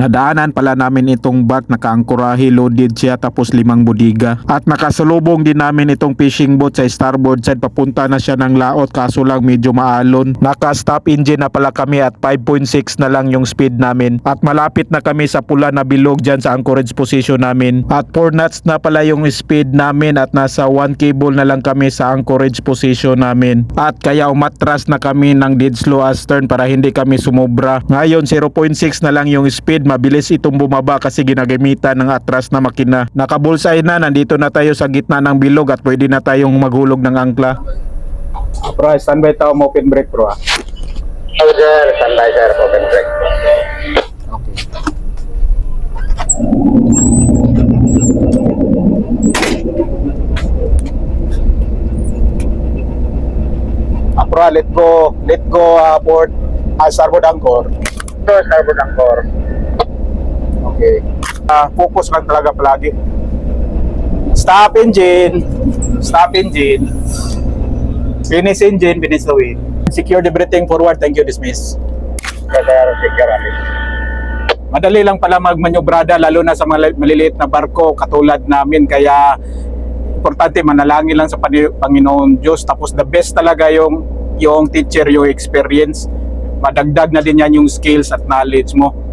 Nadaanan pala namin itong bark nakaangkurahe loaded siya tapos limang budiga. At nakasalubong din namin itong fishing boat sa starboard side papunta na siya ng laot kaso lang medyo maalon. Naka-stop engine na pala kami at 5.6 na lang yung speed namin. At malapit na kami sa pula na bilog dyan sa anchorage position namin. At 4 knots na pala yung speed namin at nasa 1 cable na lang kami sa anchorage position namin. At kaya umatras na kami ng dead slow astern para hindi kami sumobra. Ngayon 0.6 na lang yung speed, mabilis itong bumaba kasi ginagamitan ng atras na makina. Nakabulsay na, nandito na tayo sa gitna ng bilog at pwede na tayong maghulog ng angkla. Bro, standby tao mo open break bro ah. Oh, sir. Standby, sir. Open break. Bro, let go, let go uh, port, uh, starboard anchor. So, starboard anchor. Okay. Ah, focus lang talaga palagi. Stop engine. Stop engine. Finish engine, finish the wheel. Secure the breathing forward. Thank you, dismiss. Madali lang pala magmanyobrada lalo na sa mga maliliit na barko katulad namin kaya importante manalangin lang sa Panginoon Diyos tapos the best talaga yung yung teacher yung experience madagdag na din yan yung skills at knowledge mo